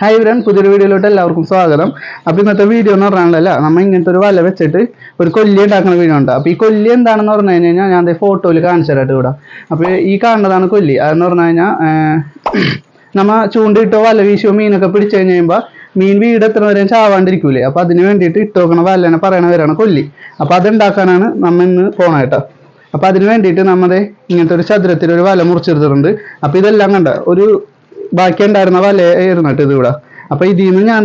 Hi ഇവരൻ പുതിയൊരു വീഡിയോയിലോട്ട് എല്ലാവർക്കും സ്വാഗതം. അപ്പോൾ ഇന്നത്തെ വീഡിയോ എന്ന് പറഞ്ഞാലല്ല നമ്മൾ ഇങ്ങനത്തെ ഒരു വല വെച്ചിട്ട് ഒരു കൊല്ലി ഉണ്ടാക്കുന്ന വീഡിയോ ഉണ്ട്. അപ്പോൾ ഈ കൊല്ലി എന്താണെന്ന് പറഞ്ഞു കഴിഞ്ഞാൽ ഞാൻ ഫോട്ടോയിൽ കാണിച്ചു ഇവിടെ. അപ്പോൾ ഈ കാണുന്നതാണ് കൊല്ലി. അതെന്ന് പറഞ്ഞു കഴിഞ്ഞാൽ നമ്മ ചൂണ്ടിട്ടോ വല വീശിയോ മീനൊക്കെ പിടിച്ചു കഴിഞ്ഞ് മീൻ വീട് എത്ര വരെയും ചാവാണ്ടിരിക്കൂലേ? അപ്പോൾ അതിന് വേണ്ടിയിട്ട് ഇട്ടോക്കണ വല്ലനെ പറയണവരാണ് കൊല്ലി. അപ്പോൾ അതുണ്ടാക്കാനാണ് നമ്മ ഇന്ന് പോണ കേട്ടോ. അപ്പോൾ അതിന് വേണ്ടിയിട്ട് നമ്മുടെ ഇങ്ങനത്തെ ഒരു ചതുരത്തിൽ ഒരു വല മുറിച്ചെടുത്തിട്ടുണ്ട്. അപ്പോൾ ഇതെല്ലാം കണ്ട? ഒരു ബാക്കി ഉണ്ടായിരുന്ന വല ഇരുന്നിട്ട് ഇത് ഇവിടെ അപ്പൊ ഇതിൽ നിന്ന് ഞാൻ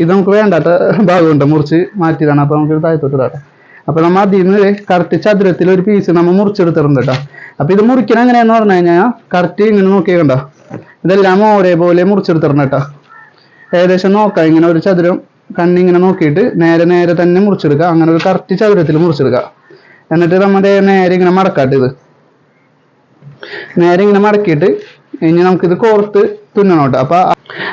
ഇത് നമുക്ക് വേണ്ടാത്ത ഭാഗമുണ്ട് മുറിച്ച് മാറ്റിയതാണ്. അപ്പൊ നമുക്ക് താഴത്തോട്ട് ഇടാം അപ്പൊ നമ്മൾ അതിൽ നിന്ന് കറക്റ്റ് ചതുരത്തിൽ ഒരു പീസ് നമ്മൾ മുറിച്ചെടുത്തിട്ടുണ്ട് കേട്ടോ. അപ്പൊ ഇത് മുറിക്കണ എങ്ങനെയാന്ന് പറഞ്ഞു കഴിഞ്ഞാൽ കറക്റ്റ് ഇങ്ങനെ നോക്കിയേ കണ്ടോ? ഇതെല്ലാം ഒരേപോലെ മുറിച്ചെടുത്തിരുന്നു കേട്ടോ. ഏകദേശം നോക്കാം ഇങ്ങനെ ഒരു ചതുരം കണ്ണിങ്ങനെ നോക്കിയിട്ട് നേരെ നേരെ തന്നെ മുറിച്ചെടുക്കുക അങ്ങനെ ഒരു കറക്റ്റ് ചതുരത്തിൽ മുറിച്ചെടുക്കുക എന്നിട്ട് നമ്മുടെ നേരെ ഇങ്ങനെ മടക്കാട്ട് ഇത്. നേരെ ഇങ്ങനെ മടക്കിയിട്ട് ഇനി നമുക്കിത് കോർത്ത് തുന്നണം കേട്ടോ അപ്പൊ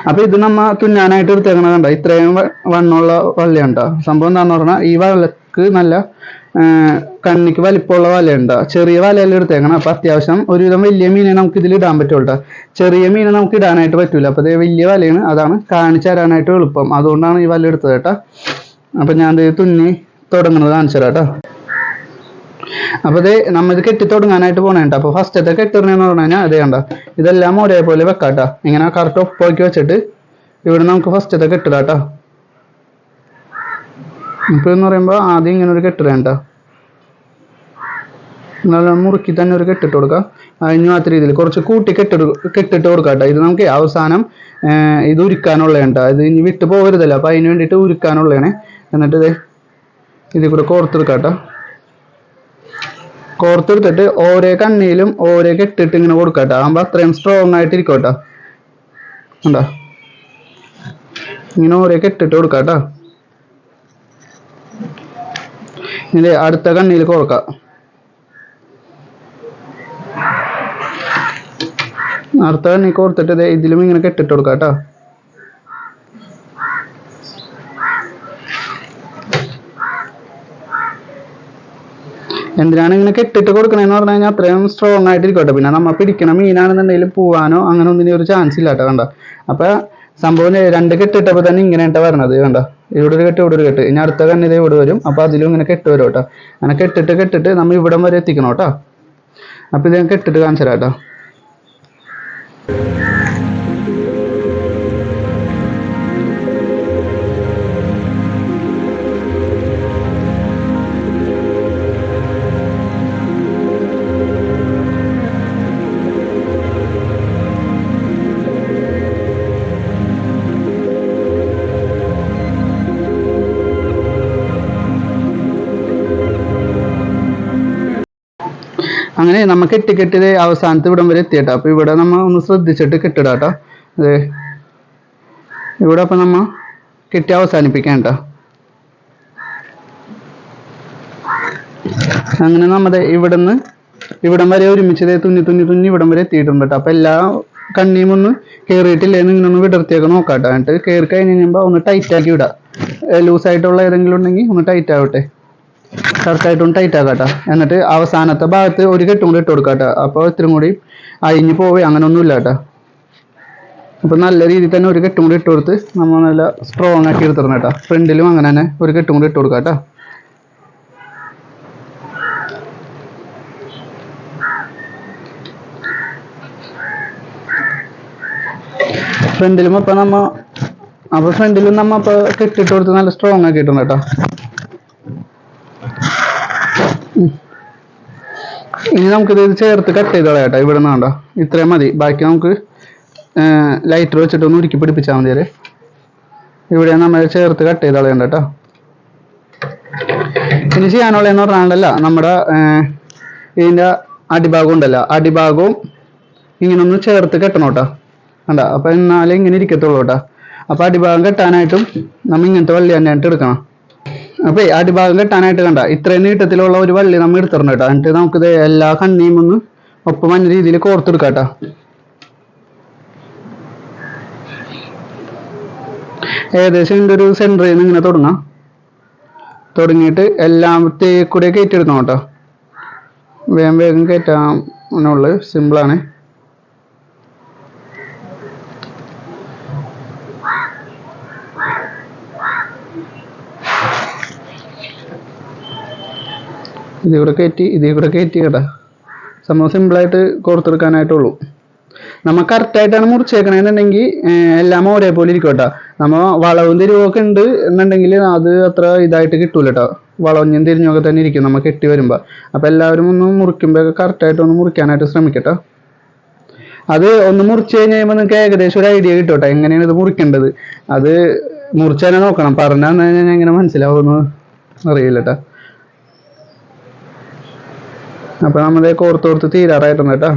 അപ്പൊ ഇത് നമ്മ തുന്നാനായിട്ട് എടുത്തേക്കണത് കണ്ടോ? ഇത്രയും വണ്ണമുള്ള വള്ളിയുണ്ടോ സംഭവം എന്താന്ന് പറഞ്ഞാൽ ഈ വള്ളക്ക് നല്ല കണ്ണിക്ക് വലിപ്പമുള്ള വലയുണ്ട്? ചെറിയ വലയെല്ലാം എടുത്തേക്കണം. അപ്പൊ അത്യാവശ്യം ഒരുവിധം വലിയ മീനെ നമുക്ക് ഇതിൽ ഇടാൻ പറ്റുള്ളൂ ചെറിയ മീനെ നമുക്ക് ഇടാനായിട്ട് പറ്റൂല. അപ്പൊ വലിയ വലയാണ്. അതാണ് കാണിച്ചു തരാനായിട്ട് എളുപ്പം. അതുകൊണ്ടാണ് ഈ വല എടുത്തത് കേട്ടോ. അപ്പൊ ഞാൻ തുന്നി തുടങ്ങുന്നത് കാണിച്ചു തരാം കേട്ടോ അപ്പൊ ഇത് നമ്മത് കെട്ടി തുടങ്ങാനായിട്ട് പോകണേട്ടോ അപ്പോൾ ഫസ്റ്റത്തെ കെട്ടിറണെന്ന് പറഞ്ഞു കഴിഞ്ഞാൽ അതേ കണ്ട ഇതെല്ലാം ഒരേപോലെ വെക്കാട്ടോ. ഇങ്ങനെ കറക്റ്റ് ഒപ്പാക്കി വെച്ചിട്ട് ഇവിടെ നമുക്ക് ഫസ്റ്റത്തെ കെട്ടിടാട്ടോ. ഇപ്പൊ എന്ന് പറയുമ്പോൾ ആദ്യം ഇങ്ങനെ ഒരു കെട്ടിടേണ്ട നല്ല മുറുക്കി തന്നെ ഒരു കെട്ടിട്ട് കൊടുക്കുക അതിന് മാത്രം രീതിയിൽ കുറച്ച് കൂട്ടി കെട്ടി കെട്ടിട്ട് കൊടുക്കാട്ടോ. ഇത് നമുക്ക് അവസാനം ഇത് ഉരുക്കാനുള്ളതാണ് ഇത് ഇനി വിട്ടു പോകരുതല്ലോ. അപ്പൊ അതിന് വേണ്ടിയിട്ട് ഉരുക്കാനുള്ളതാണ് എന്നിട്ട് ഇത് ഇതിൽ കൂടെ കോർത്തെടുക്കാട്ടോ. കോർത്തെടുത്തിട്ട് ഓരോ കണ്ണിയിലും ഓരോ കെട്ടിട്ട് ഇങ്ങനെ കൊടുക്കട്ടെ. ആകുമ്പോൾ അത്രയും സ്ട്രോങ് ആയിട്ട് കേട്ടോ ഉണ്ടോ ഇങ്ങനെ ഓരോ കെട്ടിട്ട് കൊടുക്കാട്ടോ. ഇനി അടുത്ത കണ്ണിയിൽ കൊടുക്കാം അടുത്ത കണ്ണി കോർത്തിട്ട് ഇതിലും ഇങ്ങനെ കെട്ടിട്ട് കൊടുക്കാട്ടോ. എന്തിനാണ് ഇങ്ങനെ കെട്ടിട്ട് കൊടുക്കണമെന്ന് പറഞ്ഞു കഴിഞ്ഞാൽ അത്രയും സ്ട്രോങ് ആയിട്ട് ഇരിക്കട്ടെ പിന്നെ നമ്മൾ പിടിക്കണ മീനാണെന്നുണ്ടെങ്കിൽ പോവാനോ അങ്ങനെ ഒന്നിനും ഒരു ചാൻസ് ഇല്ല കേട്ടോ കണ്ട? അപ്പൊ സംഭവം രണ്ട് കെട്ടിട്ടപ്പോൾ തന്നെ ഇങ്ങനെയായിട്ടാ വരണത് കണ്ട? ഇവിടെ ഒരു കെട്ട് ഇവിടെ ഒരു കെട്ട്. ഇനി അടുത്ത കണ്ണിത് ഇവിടെ വരും. അപ്പൊ അതിലും ഇങ്ങനെ കെട്ട് വരും കേട്ടോ. അങ്ങനെ കെട്ടിട്ട് കെട്ടിട്ട് നമ്മൾ ഇവിടം വരെ എത്തിക്കണം കേട്ടോ? അപ്പൊ ഇത് കെട്ടിട്ട് കാണിച്ചു കേട്ടോ അങ്ങനെ നമുക്ക് കെട്ടി കെട്ടിയത് അവസാനത്തെ ഇവിടം വരെ എത്തിയട്ടോ. അപ്പൊ ഇവിടെ നമ്മ ഒന്ന് ശ്രദ്ധിച്ചിട്ട് കെട്ടിടാട്ടോ. അതെ ഇവിടെ അപ്പൊ നമ്മ കിട്ടി അവസാനിപ്പിക്കാൻ ട്ടോ അങ്ങനെ നമ്മുടെ ഇവിടുന്ന് ഇവിടം വരെ ഒരുമിച്ച് തുന്നി തുന്നി തുന്നി ഇവിടം വരെ എത്തിയിട്ടുണ്ട് കേട്ടോ. അപ്പൊ എല്ലാ കണ്ണിയും ഒന്ന് കയറിയിട്ടില്ലേന്ന് ഇങ്ങനെ ഒന്ന് വിടർത്തിയൊക്കെ നോക്കാട്ടോ. എന്നിട്ട് കയറി കഴിഞ്ഞ് കഴിയുമ്പോൾ ഒന്ന് ടൈറ്റ് ആക്കി വിടാം ലൂസായിട്ടുള്ള ഏതെങ്കിലും ഉണ്ടെങ്കിൽ ഒന്ന് ടൈറ്റ് ആവട്ടെ. കറക്റ്റായിട്ടൊന്ന് ടൈറ്റ് ആക്കാട്ടോ. എന്നിട്ട് അവസാനത്തെ ഭാഗത്ത് ഒരു കെട്ടും കൂടി ഇട്ട് കൊടുക്കാട്ടോ. അപ്പോൾ ഇത്തിരി കൂടി അഴിഞ്ഞു പോവേ അങ്ങനെ ഒന്നും ഇല്ല കേട്ടോ അപ്പോൾ നല്ല രീതിയിൽ തന്നെ ഒരു കെട്ടും കൂടി ഇട്ട് കൊടുത്ത് നമ്മൾ നല്ല സ്ട്രോങ് ആക്കി എടുത്തിടണം കേട്ടോ ഫ്രണ്ടിലും അങ്ങനെ തന്നെ ഒരു കെട്ടും കൂടി ഇട്ട് കൊടുക്കാം കേട്ടോ ഫ്രണ്ടിലും അപ്പോൾ നമ്മ അപ്പോൾ ഫ്രണ്ടിലും നമ്മ അപ്പോൾ കെട്ടിട്ട് കൊടുത്ത് നല്ല സ്ട്രോങ് ആക്കിയിട്ടുണ്ട് കേട്ടോ ഇനി നമുക്കിത് ചേർത്ത് കട്ട് ചെയ്ത് കളയാം കേട്ടോ. ഇവിടെ നിന്ന് കണ്ടോ? ഇത്രയും മതി. ബാക്കി നമുക്ക് ലൈറ്റർ വെച്ചിട്ട് ഒന്ന് ഉരുക്കി പിടിപ്പിച്ചാൽ മതി ഇവിടെ നമ്മൾ ചേർത്ത് കട്ട് ചെയ്ത് കളയണ്ട കേട്ടോ. ഇനി ചെയ്യാനുള്ള എന്ന് പറഞ്ഞാലല്ല നമ്മുടെ ഇതിന്റെ അടിഭാഗം ഉണ്ടല്ലോ. അടിഭാഗവും ഇങ്ങനെ ഒന്ന് ചേർത്ത് കെട്ടണം കേട്ടോ. കണ്ട? അപ്പം എന്നാലേ ഇങ്ങനെ ഇരിക്കത്തുള്ളൂ കേട്ടോ. അപ്പം അടിഭാഗം കെട്ടാനായിട്ടും നമ്മൾ ഇങ്ങനത്തെ വള്ളി തന്നെയായിട്ട് എടുക്കണം. അപ്പൊ ഈ അടിഭാഗം കെട്ടാനായിട്ട് കണ്ട ഇത്രയും നീട്ടത്തിലുള്ള ഒരു വള്ളി നമ്മൾ എടുത്തിടണം കേട്ടോ. എന്നിട്ട് നമുക്കിത് എല്ലാ കണ്ണിയും ഒന്ന് ഒപ്പം മഞ്ഞ രീതിയിൽ കോർത്തെടുക്കാം കേട്ടോ. ഏകദേശം ഇതിന്റെ ഒരു സെന്ററിൽ നിന്ന് ഇങ്ങനെ തുടങ്ങാം. തുടങ്ങിയിട്ട് എല്ലാത്തേ കൂടെ കയറ്റിയെടുക്കണം കേട്ടോ. വേഗം വേഗം സിമ്പിൾ സിമ്പിളാണ് ഇതിൽ കൂടെ കയറ്റി ഇതിൽ കൂടെ കയറ്റി കേട്ടാ. സംഭവം സിമ്പിളായിട്ട് കോർത്തെടുക്കാനായിട്ടുള്ളൂ. നമ്മൾ കറക്റ്റായിട്ടാണ് മുറിച്ചേക്കണെന്നുണ്ടെങ്കിൽ എല്ലാം ഒരേപോലെ ഇരിക്കും കേട്ടോ. നമ്മൾ വളവും തിരിവൊക്കെ ഉണ്ട് എന്നുണ്ടെങ്കിൽ അത് അത്ര ഇതായിട്ട് കിട്ടൂല കേട്ടോ വളഞ്ഞും തിരിഞ്ഞൊക്കെ തന്നെ ഇരിക്കും നമ്മൾ കെട്ടി വരുമ്പോൾ അപ്പോൾ എല്ലാവരും ഒന്ന് മുറിക്കുമ്പോഴൊക്കെ കറക്റ്റായിട്ട് ഒന്ന് മുറിക്കാനായിട്ട് ശ്രമിക്കട്ടോ അത് ഒന്ന് മുറിച്ച് കഴിഞ്ഞ് കഴിയുമ്പോൾ നിങ്ങൾക്ക് ഏകദേശം ഒരു ഐഡിയ കിട്ടും കേട്ടോ. എങ്ങനെയാണ് ഇത് മുറിക്കേണ്ടത്? അത് മുറിച്ച് തന്നെ നോക്കണം. പറഞ്ഞാൽ ഞാൻ എങ്ങനെ മനസ്സിലാവുമെന്ന് അറിയില്ല കേട്ടോ. അപ്പോൾ നമ്മളെ കോർത്തോർത്ത് തീരാറായിട്ടുണ്ട് കേട്ടോ.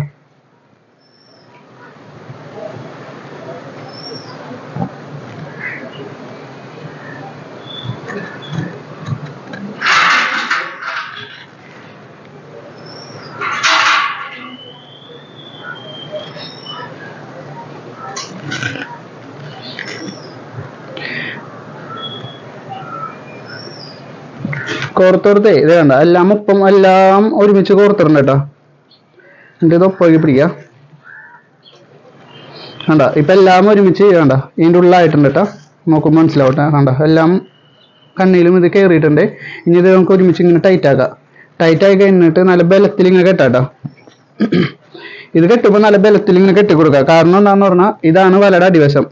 കോർത്തോർത്തേ ഇത് കണ്ട. എല്ലാം ഒപ്പം എല്ലാം ഒരുമിച്ച് കോർത്തിട്ടുണ്ട് കേട്ടോ. എന്നിട്ട് ഇത് ഒപ്പഴി പിടിക്കാം കണ്ട ഇപ്പൊ എല്ലാം ഒരുമിച്ച് കണ്ട ഇതിന്റെ ഉള്ളായിട്ടുണ്ട് കേട്ടോ. നോക്കുമ്പോൾ മനസ്സിലാവട്ടെ കണ്ട. എല്ലാം കണ്ണിലും ഇത് കയറിയിട്ടുണ്ട്. ഇനി ഇത് നമുക്ക് ഒരുമിച്ച് ഇങ്ങനെ ടൈറ്റ് ആക്കാം. ടൈറ്റ് ആയി കഴിഞ്ഞിട്ട് നല്ല ബലത്തിൽ ഇങ്ങനെ കെട്ടാട്ടോ ഇത് കെട്ടുമ്പോൾ നല്ല ബലത്തിൽ ഇങ്ങനെ കെട്ടി കൊടുക്കുക കാരണം എന്താണെന്ന് പറഞ്ഞാൽ ഇതാണ് വലയുടെ അടിവശം.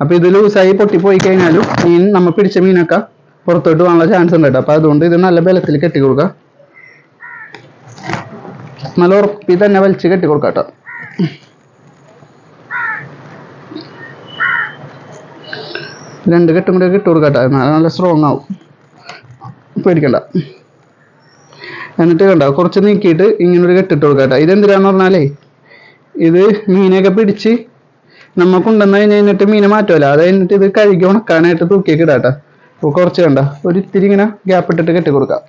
അപ്പൊ ഇത് ലൂസായി പൊട്ടിപ്പോയി കഴിഞ്ഞാലും മീൻ നമ്മൾ പിടിച്ച മീനൊക്കെ പുറത്തോട്ട് പോകാനുള്ള ചാൻസ് ഉണ്ട് കേട്ടോ അപ്പൊ അതുകൊണ്ട് ഇത് നല്ല ബലത്തിൽ കെട്ടി കൊടുക്കുക നല്ല ഉറപ്പിൽ തന്നെ വലിച്ച് കെട്ടി കൊടുക്കാം കേട്ടോ. രണ്ട് കെട്ടും കൂടി കെട്ടി കൊടുക്കാട്ടോ നല്ല സ്ട്രോങ് ആവും. പേടിക്കണ്ട. എന്നിട്ട് കണ്ട കുറച്ച് നീക്കിയിട്ട് ഇങ്ങനൊരു കെട്ടിട്ട് കൊടുക്കട്ടെ ഇത് ഇതെന്തിനാന്ന് പറഞ്ഞാലേ ഇത് മീനൊക്കെ പിടിച്ച് നമുക്കുണ്ടെന്ന് കഴിഞ്ഞിട്ട് മീനെ മാറ്റുമല്ലോ അത് കഴിഞ്ഞിട്ട് ഇത് കഴുകി ഉണക്കാനായിട്ട് തൂക്കിയൊക്കെ ഇടാം കേട്ടോ. അപ്പോൾ കുറച്ച് കണ്ട. ഒരു ഇത്തിരി ഇങ്ങനെ ഗ്യാപ്പ് ഇട്ടിട്ട് കെട്ടി കൊടുക്കാം.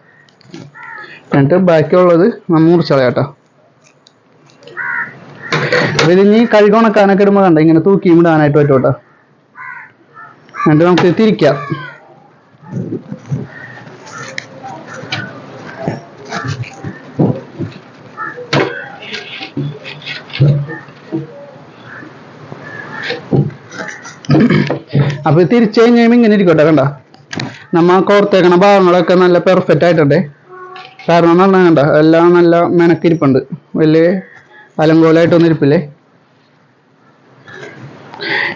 എന്നിട്ട് ബാക്കിയുള്ളത് നമ്മൾ മുറിച്ചളയാം കേട്ടോ അപ്പോൾ ഇതിനി കഴുകി ഉണക്കാനൊക്കെ ഇടുമ്പോൾ കണ്ട? ഇങ്ങനെ തൂക്കി ഇടാനായിട്ട് പറ്റും കേട്ടോ എന്നിട്ട് നമുക്ക് തിരിക്കാം. അപ്പൊ തിരിച്ചു കഴിഞ്ഞാൽ ഇങ്ങനെ ഇരിക്കട്ടെ കണ്ട? നമ്മ കോർത്തേക്കണ ഭാഗങ്ങളൊക്കെ നല്ല പെർഫെക്റ്റ് ആയിട്ടുണ്ട്. കാരണം എന്ന് പറഞ്ഞാൽ കണ്ട എല്ലാം നല്ല മെനക്കിരിപ്പുണ്ട് വലിയ അലങ്കോലായിട്ടൊന്നും ഇരിപ്പില്ലേ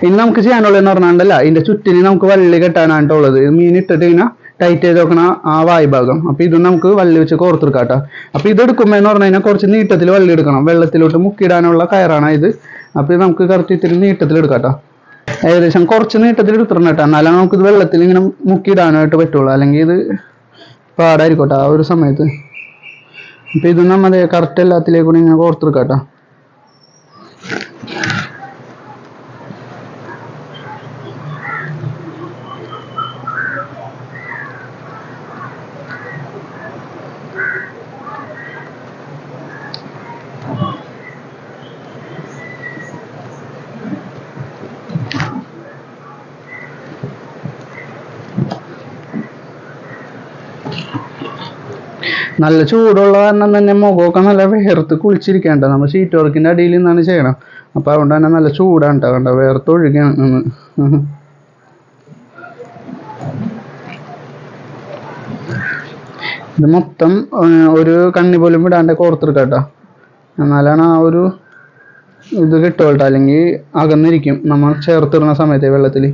ഇനി നമുക്ക് ചെയ്യാനുള്ളതെന്ന് പറഞ്ഞാണ്ടല്ല ഇതിന്റെ ചുറ്റിന് നമുക്ക് വള്ളി കെട്ടാനായിട്ടുള്ളത് മീൻ ഇട്ടിട്ട് ഇങ്ങനെ ടൈറ്റ് ചെയ്ത് നോക്കണ ആ വായ് ഭാഗം. അപ്പൊ ഇത് നമുക്ക് വള്ളി വെച്ച് കോർത്തെടുക്കാം കേട്ടോ. അപ്പൊ ഇത് എടുക്കുമ്പോൾ എന്ന് പറഞ്ഞു കഴിഞ്ഞാൽ കുറച്ച് നീട്ടത്തിൽ വള്ളി എടുക്കണം. വെള്ളത്തിലോട്ട് മുക്കിയിടാനുള്ള കയറാണ് ഇത്. അപ്പൊ നമുക്ക് കറക്റ്റ് ഇത്തിരി നീട്ടത്തിൽ എടുക്കാം ഏകദേശം കുറച്ച് നീട്ടത്തിൽ എടുത്തിടണം കേട്ടോ. എന്നാലും ഇത് വെള്ളത്തിൽ ഇങ്ങനെ മുക്കിയിടാനായിട്ട് പറ്റുള്ളൂ. അല്ലെങ്കിൽ ഇത് പാടായിരിക്കട്ടെ ആ ഒരു സമയത്ത്. അപ്പം ഇത് നമ്മൾ കറക്റ്റ് എല്ലാത്തിലേക്കൂടി ഇങ്ങനെ കോർത്തെടുക്കാം കേട്ടോ. നല്ല ചൂടുള്ള കാരണം തന്നെ മുഖമൊക്കെ നല്ല വേർത്ത് കുളിച്ചിരിക്കണ്ട. നമ്മൾ ഷീറ്റ് വർക്കിന്റെ അടിയിൽ നിന്നാണ് ചെയ്യണം. അപ്പൊ അതുകൊണ്ട് തന്നെ നല്ല ചൂടാണ് കേട്ടോ കണ്ട? വേർത്ത് ഒഴുകാണ് ഇത് മൊത്തം ഒരു കണ്ണി പോലും വിടാണ്ട് കോർത്തെടുക്കട്ടോ കേട്ടോ എന്നാലാണ് ആ ഒരു ഇത് കിട്ടുക കേട്ടോ അല്ലെങ്കിൽ അകന്നിരിക്കും. നമ്മൾ ചേർത്തിടുന്ന സമയത്തെ വെള്ളത്തിൽ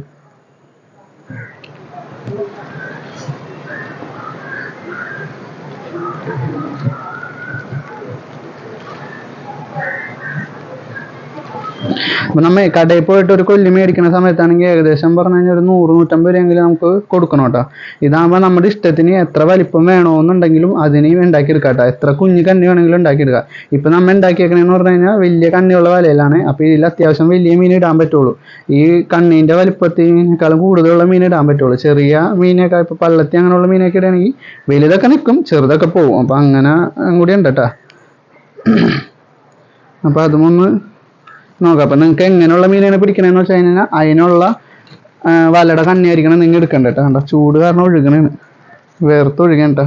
അപ്പൊ നമ്മ കടയിൽ പോയിട്ട് ഒരു കൊല്ലി മേടിക്കുന്ന സമയത്താണെങ്കിൽ ഏകദേശം പറഞ്ഞു കഴിഞ്ഞാൽ ഒരു നൂറ് നൂറ്റമ്പത് രൂപയെങ്കിലും നമുക്ക് കൊടുക്കണം കേട്ടോ. ഇതാകുമ്പോൾ നമ്മുടെ ഇഷ്ടത്തിന് എത്ര വലിപ്പം വേണമെന്നുണ്ടെങ്കിലും അതിനെയും ഉണ്ടാക്കിയെടുക്കാം കേട്ടോ എത്ര കുഞ്ഞു കണ്ണി വേണമെങ്കിലും ഉണ്ടാക്കിയെടുക്കാം. ഇപ്പൊ നമ്മൾ ഉണ്ടാക്കിയേക്കണേന്ന് പറഞ്ഞു കഴിഞ്ഞാൽ വലിയ കണ്ണിയുള്ള വലയിലാണ്. അപ്പോൾ ഇതിൽ അത്യാവശ്യം വലിയ മീൻ ഇടാൻ പറ്റുള്ളൂ. ഈ കണ്ണീന്റെ വലിപ്പത്തിനേക്കാളും കൂടുതലുള്ള മീൻ ഇടാൻ പറ്റുള്ളൂ. ചെറിയ മീനൊക്കെ ഇപ്പൊ പള്ളത്തി അങ്ങനെയുള്ള മീനൊക്കെ ഇടുകയാണെങ്കിൽ വലുതൊക്കെ നിൽക്കും ചെറുതൊക്കെ പോകും അപ്പൊ അങ്ങനെ കൂടി ഉണ്ട് കേട്ടോ അപ്പൊ അതുമൊന്ന് നോക്കാം അപ്പൊ നിങ്ങൾക്ക് എങ്ങനെയുള്ള മീനാണ് പിടിക്കണെന്ന് വെച്ച് കഴിഞ്ഞാൽ അതിനുള്ള വലയുടെ കണ്ണിയായിരിക്കണം നിങ്ങൾ എടുക്കണ്ട കേട്ടോ കണ്ടോ? ചൂട് കാരണം ഒഴുകണേ വേർത്ത് ഒഴുകണ്ട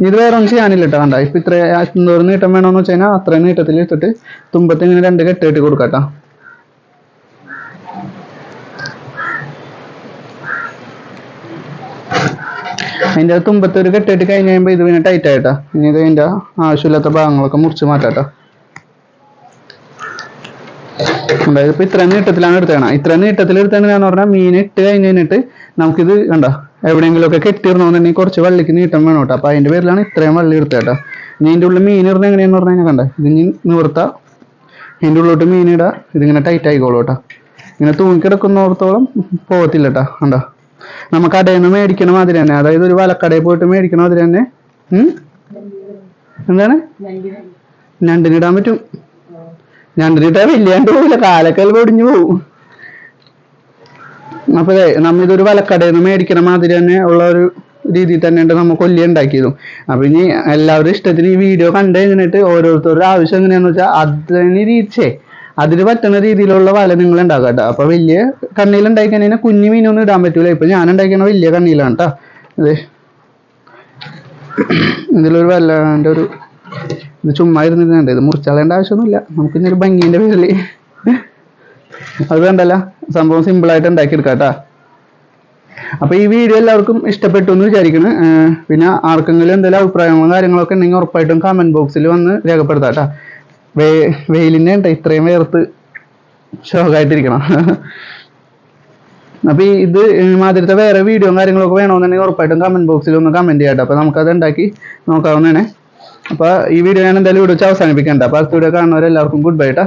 ഇത് വേറെ ഒന്നും ചെയ്യാനില്ല കേട്ടോ കണ്ട? ഇപ്പൊ ഇത്ര എന്തോരം നീട്ടം വേണമെന്ന് വെച്ച് കഴിഞ്ഞാൽ അത്രയും നീട്ടത്തിൽ ഇട്ടിട്ട് തുമ്പത്ത് ഇങ്ങനെ രണ്ട് കെട്ടിയിട്ട് കൊടുക്കാം കേട്ടോ അതിന്റെ തുമ്പത്ത് ഒരു കെട്ടിട്ട് കഴിഞ്ഞ് കഴിയുമ്പോൾ ഇത് പിന്നെ ടൈറ്റ് ആയിട്ടാ. ഇനി ഇത് അതിന്റെ ആവശ്യമില്ലാത്ത ഭാഗങ്ങളൊക്കെ മുറിച്ച് മാറ്റാട്ടോ. അതായത് ഇപ്പൊ ഇത്ര നീട്ടത്തിലാണ് എടുത്തേണ ഇത്ര നീട്ടത്തിൽ എടുത്തേണ്ടതെന്ന് പറഞ്ഞാൽ മീൻ ഇട്ട് കഴിഞ്ഞ് കഴിഞ്ഞിട്ട് നമുക്കിത് കണ്ടോ? എവിടെയെങ്കിലും ഒക്കെ കെട്ടിയിരുന്നോന്നുണ്ടെങ്കിൽ കുറച്ച് വള്ളിക്ക് നീട്ടം വേണം കേട്ടോ. അപ്പൊ അതിന്റെ പേരിലാണ് ഇത്രയും വള്ളി എടുത്തേട്ടോ ഇനി ഇതിന്റെ ഉള്ളിൽ മീൻ ഇടുന്ന എങ്ങനെയാന്ന് പറഞ്ഞു കഴിഞ്ഞാൽ കണ്ടോ? ഇത് ഇനി നിവർത്താം. ഇതിന്റെ ഉള്ളിലോട്ട് മീൻ ഇടാ. ഇതിങ്ങനെ ടൈറ്റ് ആയിക്കോളൂ കേട്ടോ. ഇങ്ങനെ തൂങ്ങിക്കിടക്കുന്നോടത്തോളം പോകത്തില്ല കേട്ടോ. കണ്ടോ? നമ്മ കടയിൽ നിന്ന് മേടിക്കണ മാതിരി തന്നെ. അതായത് ഒരു വലക്കടയിൽ പോയിട്ട് മേടിക്കണ മാതിരി തന്നെ? എന്താണ്? ഞണ്ടിനിടാൻ പറ്റും. ഞണ്ടിനിട്ടാ വലിയാണ്ട് പോവില്ല. കാലൊക്കെ പൊടിഞ്ഞു പോവും. അപ്പൊ ദേ, നമ്മ ഇതൊരു വലക്കടയിൽ നിന്ന് മേടിക്കണ മാതിരി തന്നെ ഉള്ള ഒരു രീതിയിൽ തന്നെയുണ്ട് നമ്മൾ കൊല്ലി ഉണ്ടാക്കിയതും. അപ്പൊ ഇനി എല്ലാവരും ഇഷ്ടത്തിന് ഈ വീഡിയോ കണ്ടു കഴിഞ്ഞിട്ട് ഓരോരുത്തരുടെ ആവശ്യം എങ്ങനെയാന്ന് വെച്ചാൽ അതിന് രീതിച്ചേ അതിന് പറ്റുന്ന രീതിയിലുള്ള വല നിങ്ങൾ ഉണ്ടാക്കുക കേട്ടോ. അപ്പൊ വലിയ കണ്ണിയിൽ കഴിഞ്ഞാൽ കുഞ്ഞു മീനൊന്നും ഇടാൻ പറ്റൂല. ഇപ്പൊ ഞാൻ ഉണ്ടാക്കിയ വലിയ കണ്ണിയിലാണ് കേട്ടോ അതെ ഇതിലൊരു വല്ലാണ്ട് ഒരു ഇത് ചുമ്മാ ഇരുന്നിട്ടുണ്ട് ഇത് മുറിച്ചാളേണ്ട ആവശ്യമൊന്നുമില്ല. നമുക്ക് ഇനി ഒരു പേരിൽ. അത് വേണ്ടല്ല. സംഭവം സിമ്പിൾ ആയിട്ട് ഉണ്ടാക്കിയെടുക്കാം കേട്ടാ അപ്പൊ ഈ വീഡിയോ എല്ലാവർക്കും ഇഷ്ടപ്പെട്ടു എന്ന് വിചാരിക്കുന്നു. പിന്നെ ആർക്കെങ്കിലും എന്തെങ്കിലും അഭിപ്രായങ്ങളോ കാര്യങ്ങളൊക്കെ ഉണ്ടെങ്കിൽ ഉറപ്പായിട്ടും കമന്റ് ബോക്സിൽ വന്ന് രേഖപ്പെടുത്താം കേട്ടാ വേ വെയിലിന്റെ ഉണ്ട് ഇത്രയും വേർത്ത് ഷോക്കായിട്ടിരിക്കണം അപ്പൊ ഈ ഇത് മാതിരത്തെ വേറെ വീഡിയോയും കാര്യങ്ങളൊക്കെ വേണമെന്നുണ്ടെങ്കിൽ ഉറപ്പായിട്ടും കമന്റ് ബോക്സിൽ ഒന്ന് കമന്റ് ചെയ്യാട്ടോ. അപ്പോൾ അപ്പൊ നമുക്കത് ഉണ്ടാക്കി നോക്കാവുന്നതാണ്. അപ്പൊ ഈ വീഡിയോ ഞാൻ എന്തായാലും ഇവിടെ വെച്ച് അവസാനിപ്പിക്കണ്ട അപ്പൊ അടുത്ത വീഡിയോ കാണുന്നവരെല്ലാവർക്കും ഗുഡ് ബൈ ട്ടാ.